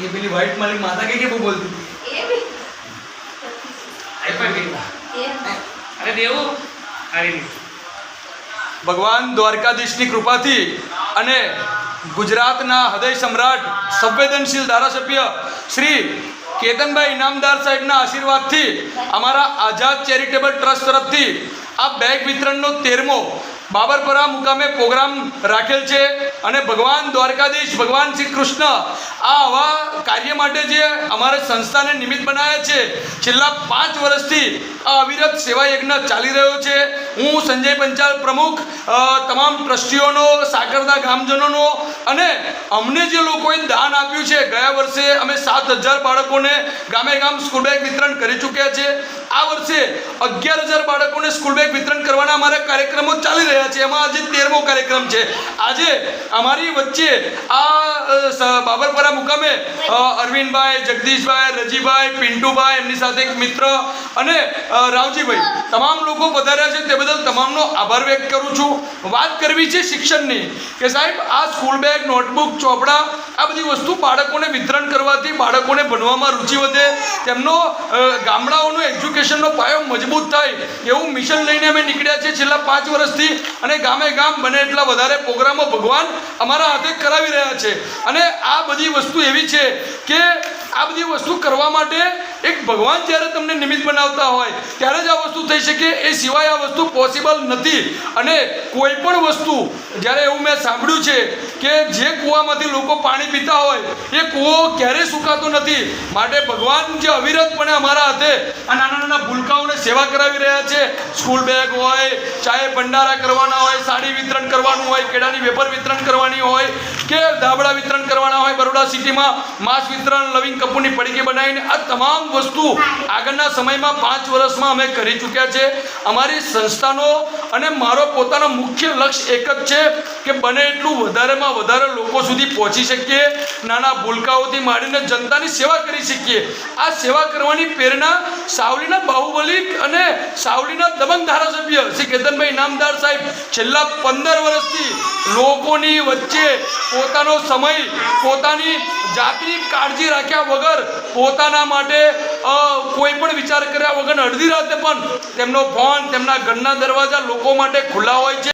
ये पेली व्हाइट માલી માતા કઈ કે बोलती थी. એ અરે દેવું અરે નહીં. ભગવાન દ્વારકાધીશની કૃપાથી અને ગુજરાતના હૃદય સમ્રાટ સંવેદનશીલ ધારાસભ્ય શ્રી કેતનભાઈ ઇનામદાર સાહેબના આશીર્વાદથી અમારા આઝાદ ચેરિટેબલ ટ્રસ્ટ તરફથી આ બેગ વિતરણનો તેરમો બાબરપરા મુકામે પ્રોગ્રામ રાખેલ છે અને ભગવાન દ્વારકાધીશ ભગવાન શ્રી કૃષ્ણ આ આવા કાર્ય માટે જે અમારે સંસ્થાને નિમિત્ત બનાવ્યા છે, છેલ્લા પાંચ વર્ષથી આ અવિરત સેવા યજ્ઞ ચાલી રહ્યો છે. હું સંજય પંચાલ પ્રમુખ તમામ ટ્રસ્ટીઓનો, સાકરદા ગામજનોનો અને અમને જે લોકોએ દાન આપ્યું છે, ગયા વર્ષે અમે સાત હજાર બાળકોને ગામે ગામ સ્કૂલ બેગ વિતરણ કરી ચૂક્યા છે. આ વર્ષે અગિયાર હજાર બાળકોને સ્કૂલ બેગ વિતરણ કરવાના અમારા કાર્યક્રમો ચાલી રહ્યા છે. એમાં આજે તેરમો કાર્યક્રમ છે. આજે અમારી વચ્ચે આ બાબરપરા મુકામે અરવિંદભાઈ, જગદીશભાઈ, રજીભાઈ, પિન્ટુભાઈ એમની સાથે એક મિત્ર અને રાવજીભાઈ, તમામ લોકો પધાર્યા છે તે બદલ તમામનો આભાર વ્યક્ત કરું છું. વાત કરવી છે શિક્ષણની, કે સાહેબ, આ સ્કૂલ બેગ નોટબુક ચોપડા, આ બધી વસ્તુ બાળકોને વિતરણ કરવાથી બાળકોને ભણવામાં રુચિ વધે. તેમનો ગામડાઓનો એજ્યુકેશનનો પાયો મજબૂત થાય. એવું મિશન લઈને અમે નીકળ્યા છીએ છેલ્લા પાંચ વર્ષથી અને ગામે ગામ બને એટલા વધારે પ્રોગ્રામો ભગવાન અમારા હાથે કરાવી રહ્યા છે. અને આ બધી વસ્તુ એવી છે કે આ બધી વસ્તુ કરવા માટે એક ભગવાન જ્યારે તમને નિમિત્ત બનાવતા હોય, ત્યારે જ આ વસ્તુ થઈ શકે. એ સિવાય આ વસ્તુ પોસિબલ નથી. અને કોઈ પણ વસ્તુ, જ્યારે એવું મેં સાંભળ્યું છે કે જે કૂવામાંથી લોકો પાણી પીતા હોય, એ કૂવો ક્યારેય સુકાતો નથી. માટે ભગવાન જે અવિરતપણે અમારા હાથે આ નાના નાના ભૂલકાઓને સેવા કરાવી રહ્યા છે. સ્કૂલ બેગ હોય ચાહે ભંડારા કરવાના હોય, સાડી વિતરણ કરવાનું હોય, કેળાની વેપાર વિતરણ કરવાની હોય, કે કરવાના હોય બરોડા સિટીમાં માસ વિતરણ, લવિંગ કપૂરની પડીકી બનાવીને આ તમામ વસ્તુ આગળના સમયમાં પાંચ વર્ષમાં અમે કરી ચૂક્યા છે. અમારી સંસ્થાનો અને મારો પોતાનો મુખ્ય લક્ષ્ય એક જ છે કે બને એટલું વધારેમાં વધારે લોકો સુધી પહોંચી શકીએ, નાના ભૂલકાઓથી માંડીને જનતાની સેવા કરી શકીએ. આ સેવા કરવાની પ્રેરણા સાવલીના બાહુબલી અને સાવલીના દબંગ ધારાસભ્ય શ્રી કેતનભાઈ ઇનામદાર સાહેબ છેલ્લા પંદર વર્ષથી લોકોની વચ્ચે પોતાનો સમય, પોતાની જાતની કાળજી રાખ્યા વગર પોતાના માટે કોઈ પણ વિચાર કર્યા વગર અડધી રાતે પણ તેમનો ફોન તેમના ઘરના દરવાજા લોકો માટે ખુલ્લા હોય છે.